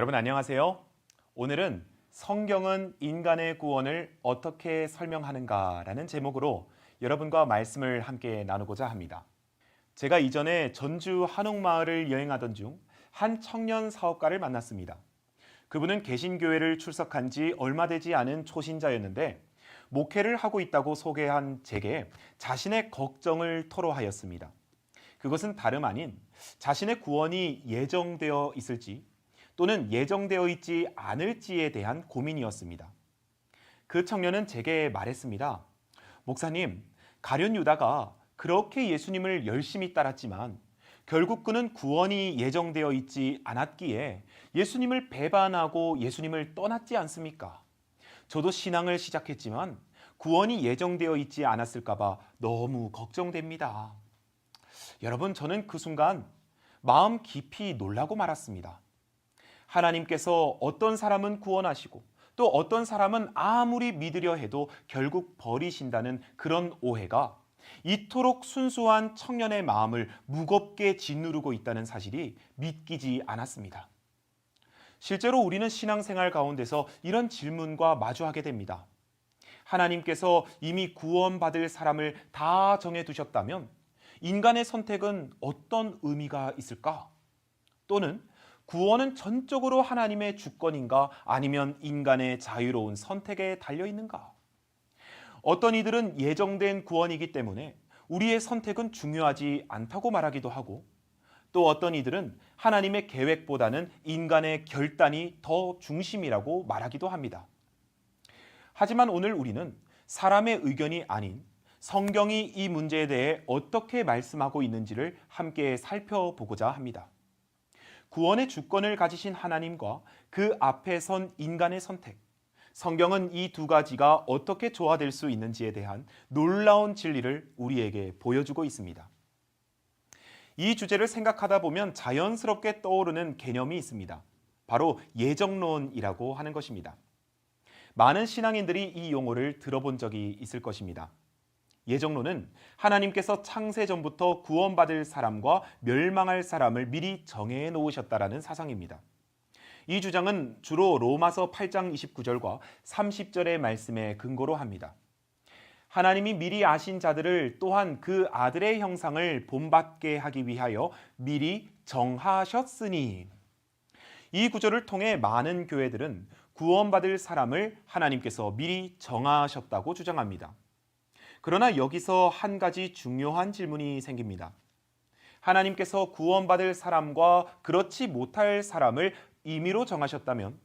여러분 안녕하세요. 오늘은 성경은 인간의 구원을 어떻게 설명하는가라는 제목으로 여러분과 말씀을 함께 나누고자 합니다. 제가 이전에 전주 한옥마을을 여행하던 중 한 청년 사업가를 만났습니다. 그분은 개신교회를 출석한 지 얼마 되지 않은 초신자였는데 목회를 하고 있다고 소개한 제게 자신의 걱정을 토로하였습니다. 그것은 다름 아닌 자신의 구원이 예정되어 있을지 또는 예정되어 있지 않을지에 대한 고민이었습니다. 그 청년은 제게 말했습니다. 목사님, 가련 유다가 그렇게 예수님을 열심히 따랐지만 결국 그는 구원이 예정되어 있지 않았기에 예수님을 배반하고 예수님을 떠났지 않습니까? 저도 신앙을 시작했지만 구원이 예정되어 있지 않았을까봐 너무 걱정됩니다. 여러분, 저는 그 순간 마음 깊이 놀라고 말았습니다. 하나님께서 어떤 사람은 구원하시고 또 어떤 사람은 아무리 믿으려 해도 결국 버리신다는 그런 오해가 이토록 순수한 청년의 마음을 무겁게 짓누르고 있다는 사실이 믿기지 않았습니다. 실제로 우리는 신앙생활 가운데서 이런 질문과 마주하게 됩니다. 하나님께서 이미 구원받을 사람을 다 정해 두셨다면 인간의 선택은 어떤 의미가 있을까? 또는 구원은 전적으로 하나님의 주권인가 아니면 인간의 자유로운 선택에 달려 있는가? 어떤 이들은 예정된 구원이기 때문에 우리의 선택은 중요하지 않다고 말하기도 하고 또 어떤 이들은 하나님의 계획보다는 인간의 결단이 더 중심이라고 말하기도 합니다. 하지만 오늘 우리는 사람의 의견이 아닌 성경이 이 문제에 대해 어떻게 말씀하고 있는지를 함께 살펴보고자 합니다. 구원의 주권을 가지신 하나님과 그 앞에 선 인간의 선택, 성경은 이 두 가지가 어떻게 조화될 수 있는지에 대한 놀라운 진리를 우리에게 보여주고 있습니다. 이 주제를 생각하다 보면 자연스럽게 떠오르는 개념이 있습니다. 바로 예정론이라고 하는 것입니다. 많은 신앙인들이 이 용어를 들어본 적이 있을 것입니다. 예정론은 하나님께서 창세 전부터 구원받을 사람과 멸망할 사람을 미리 정해 놓으셨다라는 사상입니다. 이 주장은 주로 로마서 8장 29절과 30절의 말씀에 근거로 합니다. 하나님이 미리 아신 자들을 또한 그 아들의 형상을 본받게 하기 위하여 미리 정하셨으니 이 구절을 통해 많은 교회들은 구원받을 사람을 하나님께서 미리 정하셨다고 주장합니다. 그러나 여기서 한 가지 중요한 질문이 생깁니다. 하나님께서 구원받을 사람과 그렇지 못할 사람을 임의로 정하셨다면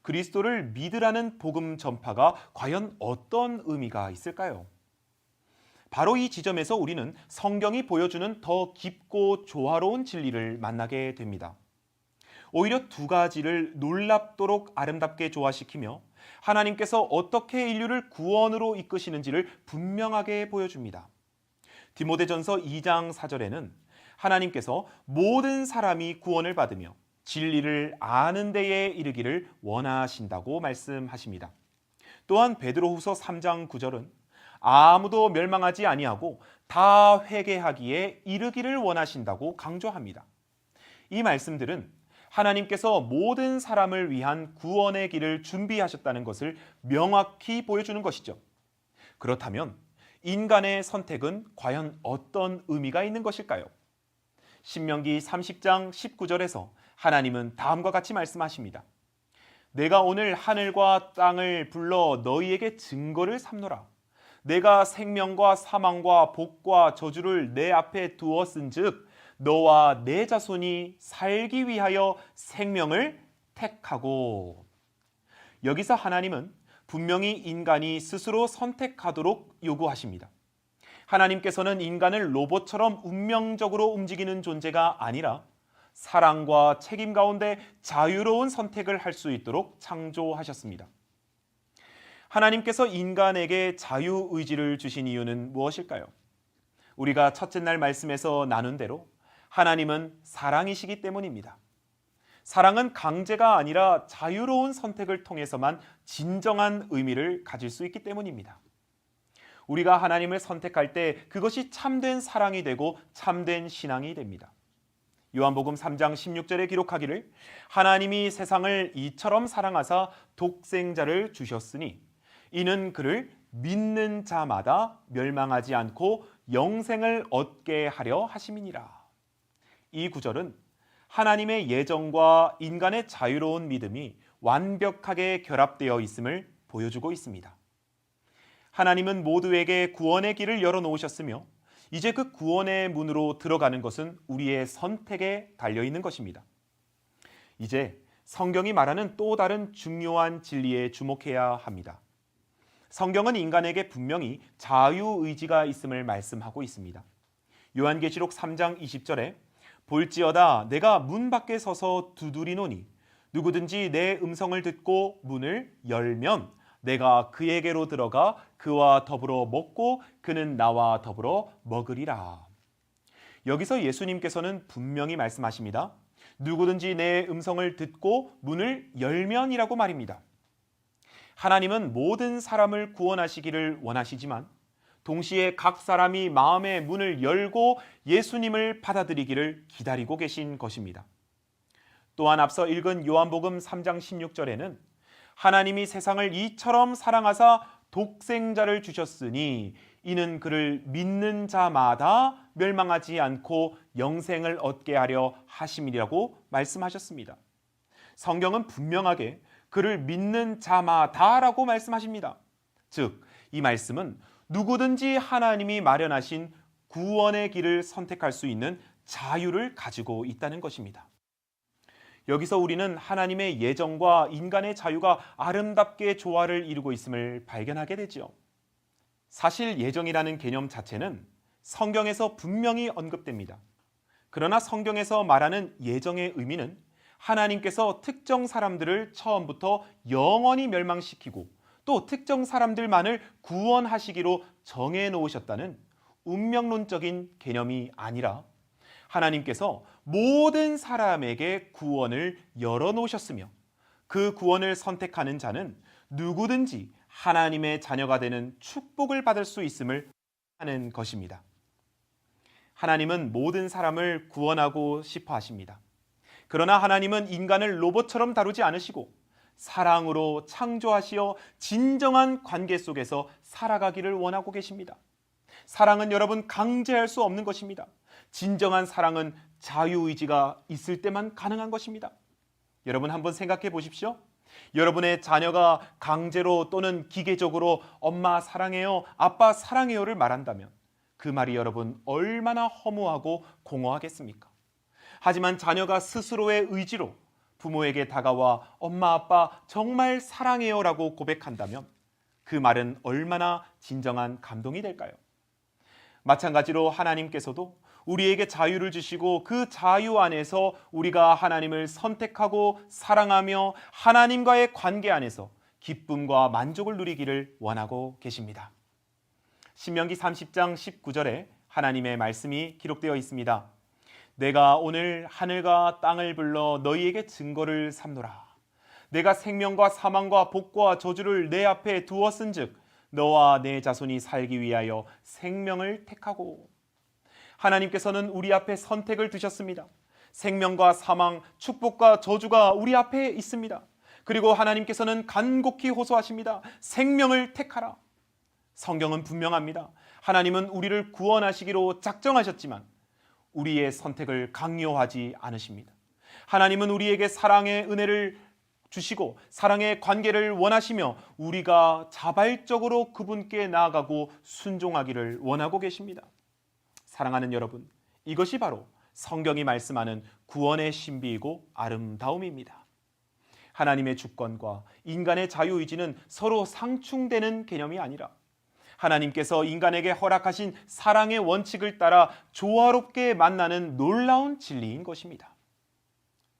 그리스도를 믿으라는 복음 전파가 과연 어떤 의미가 있을까요? 바로 이 지점에서 우리는 성경이 보여주는 더 깊고 조화로운 진리를 만나게 됩니다. 오히려 두 가지를 놀랍도록 아름답게 조화시키며 하나님께서 어떻게 인류를 구원으로 이끄시는지를 분명하게 보여줍니다. 디모데전서 2장 4절에는 하나님께서 모든 사람이 구원을 받으며 진리를 아는 데에 이르기를 원하신다고 말씀하십니다. 또한 베드로후서 3장 9절은 아무도 멸망하지 아니하고 다 회개하기에 이르기를 원하신다고 강조합니다. 이 말씀들은 하나님께서 모든 사람을 위한 구원의 길을 준비하셨다는 것을 명확히 보여주는 것이죠. 그렇다면 인간의 선택은 과연 어떤 의미가 있는 것일까요? 신명기 30장 19절에서 하나님은 다음과 같이 말씀하십니다. 내가 오늘 하늘과 땅을 불러 너희에게 증거를 삼노라. 내가 생명과 사망과 복과 저주를 내 앞에 두었은즉 너와 내 자손이 살기 위하여 생명을 택하고 여기서 하나님은 분명히 인간이 스스로 선택하도록 요구하십니다. 하나님께서는 인간을 로봇처럼 운명적으로 움직이는 존재가 아니라 사랑과 책임 가운데 자유로운 선택을 할 수 있도록 창조하셨습니다. 하나님께서 인간에게 자유 의지를 주신 이유는 무엇일까요? 우리가 첫째 날 말씀에서 나눈 대로 하나님은 사랑이시기 때문입니다. 사랑은 강제가 아니라 자유로운 선택을 통해서만 진정한 의미를 가질 수 있기 때문입니다. 우리가 하나님을 선택할 때 그것이 참된 사랑이 되고 참된 신앙이 됩니다. 요한복음 3장 16절에 기록하기를 하나님이 세상을 이처럼 사랑하사 독생자를 주셨으니 이는 그를 믿는 자마다 멸망하지 않고 영생을 얻게 하려 하심이니라. 이 구절은 하나님의 예정과 인간의 자유로운 믿음이 완벽하게 결합되어 있음을 보여주고 있습니다. 하나님은 모두에게 구원의 길을 열어놓으셨으며 이제 그 구원의 문으로 들어가는 것은 우리의 선택에 달려 있는 것입니다. 이제 성경이 말하는 또 다른 중요한 진리에 주목해야 합니다. 성경은 인간에게 분명히 자유의지가 있음을 말씀하고 있습니다. 요한계시록 3장 20절에 볼지어다 내가 문 밖에 서서 두드리노니 누구든지 내 음성을 듣고 문을 열면 내가 그에게로 들어가 그와 더불어 먹고 그는 나와 더불어 먹으리라. 여기서 예수님께서는 분명히 말씀하십니다. 누구든지 내 음성을 듣고 문을 열면이라고 말입니다. 하나님은 모든 사람을 구원하시기를 원하시지만 동시에 각 사람이 마음의 문을 열고 예수님을 받아들이기를 기다리고 계신 것입니다. 또한 앞서 읽은 요한복음 3장 16절에는 하나님이 세상을 이처럼 사랑하사 독생자를 주셨으니 이는 그를 믿는 자마다 멸망하지 않고 영생을 얻게 하려 하심이라고 말씀하셨습니다. 성경은 분명하게 그를 믿는 자마다라고 말씀하십니다. 즉, 이 말씀은 누구든지 하나님이 마련하신 구원의 길을 선택할 수 있는 자유를 가지고 있다는 것입니다. 여기서 우리는 하나님의 예정과 인간의 자유가 아름답게 조화를 이루고 있음을 발견하게 되지요. 사실 예정이라는 개념 자체는 성경에서 분명히 언급됩니다. 그러나 성경에서 말하는 예정의 의미는 하나님께서 특정 사람들을 처음부터 영원히 멸망시키고 또 특정 사람들만을 구원하시기로 정해 놓으셨다는 운명론적인 개념이 아니라 하나님께서 모든 사람에게 구원을 열어 놓으셨으며 그 구원을 선택하는 자는 누구든지 하나님의 자녀가 되는 축복을 받을 수 있음을 하는 것입니다. 하나님은 모든 사람을 구원하고 싶어 하십니다. 그러나 하나님은 인간을 로봇처럼 다루지 않으시고 사랑으로 창조하시어 진정한 관계 속에서 살아가기를 원하고 계십니다. 사랑은 여러분 강제할 수 없는 것입니다. 진정한 사랑은 자유의지가 있을 때만 가능한 것입니다. 여러분 한번 생각해 보십시오. 여러분의 자녀가 강제로 또는 기계적으로 엄마 사랑해요, 아빠 사랑해요를 말한다면 그 말이 여러분 얼마나 허무하고 공허하겠습니까? 하지만 자녀가 스스로의 의지로 부모에게 다가와 엄마 아빠 정말 사랑해요라고 고백한다면 그 말은 얼마나 진정한 감동이 될까요? 마찬가지로 하나님께서도 우리에게 자유를 주시고 그 자유 안에서 우리가 하나님을 선택하고 사랑하며 하나님과의 관계 안에서 기쁨과 만족을 누리기를 원하고 계십니다. 신명기 30장 19절에 하나님의 말씀이 기록되어 있습니다. 내가 오늘 하늘과 땅을 불러 너희에게 증거를 삼노라. 내가 생명과 사망과 복과 저주를 내 앞에 두었은즉 너와 내 자손이 살기 위하여 생명을 택하고 하나님께서는 우리 앞에 선택을 두셨습니다. 생명과 사망, 축복과 저주가 우리 앞에 있습니다. 그리고 하나님께서는 간곡히 호소하십니다. 생명을 택하라. 성경은 분명합니다. 하나님은 우리를 구원하시기로 작정하셨지만 우리의 선택을 강요하지 않으십니다. 하나님은 우리에게 사랑의 은혜를 주시고 사랑의 관계를 원하시며 우리가 자발적으로 그분께 나아가고 순종하기를 원하고 계십니다. 사랑하는 여러분, 이것이 바로 성경이 말씀하는 구원의 신비이고 아름다움입니다. 하나님의 주권과 인간의 자유의지는 서로 상충되는 개념이 아니라 하나님께서 인간에게 허락하신 사랑의 원칙을 따라 조화롭게 만나는 놀라운 진리인 것입니다.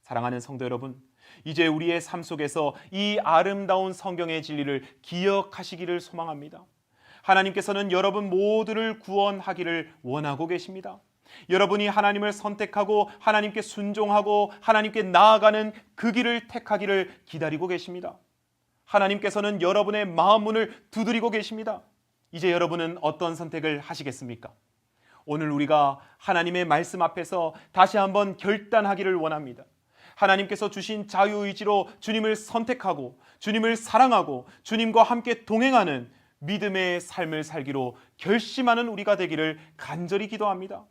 사랑하는 성도 여러분, 이제 우리의 삶 속에서 이 아름다운 성경의 진리를 기억하시기를 소망합니다. 하나님께서는 여러분 모두를 구원하기를 원하고 계십니다. 여러분이 하나님을 선택하고 하나님께 순종하고 하나님께 나아가는 그 길을 택하기를 기다리고 계십니다. 하나님께서는 여러분의 마음 문을 두드리고 계십니다. 이제 여러분은 어떤 선택을 하시겠습니까? 오늘 우리가 하나님의 말씀 앞에서 다시 한번 결단하기를 원합니다. 하나님께서 주신 자유의지로 주님을 선택하고 주님을 사랑하고 주님과 함께 동행하는 믿음의 삶을 살기로 결심하는 우리가 되기를 간절히 기도합니다.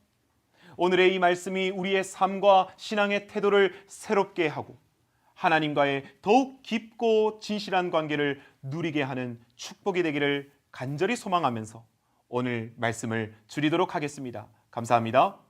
오늘의 이 말씀이 우리의 삶과 신앙의 태도를 새롭게 하고 하나님과의 더욱 깊고 진실한 관계를 누리게 하는 축복이 되기를 간절히 소망하면서 오늘 말씀을 줄이도록 하겠습니다. 감사합니다.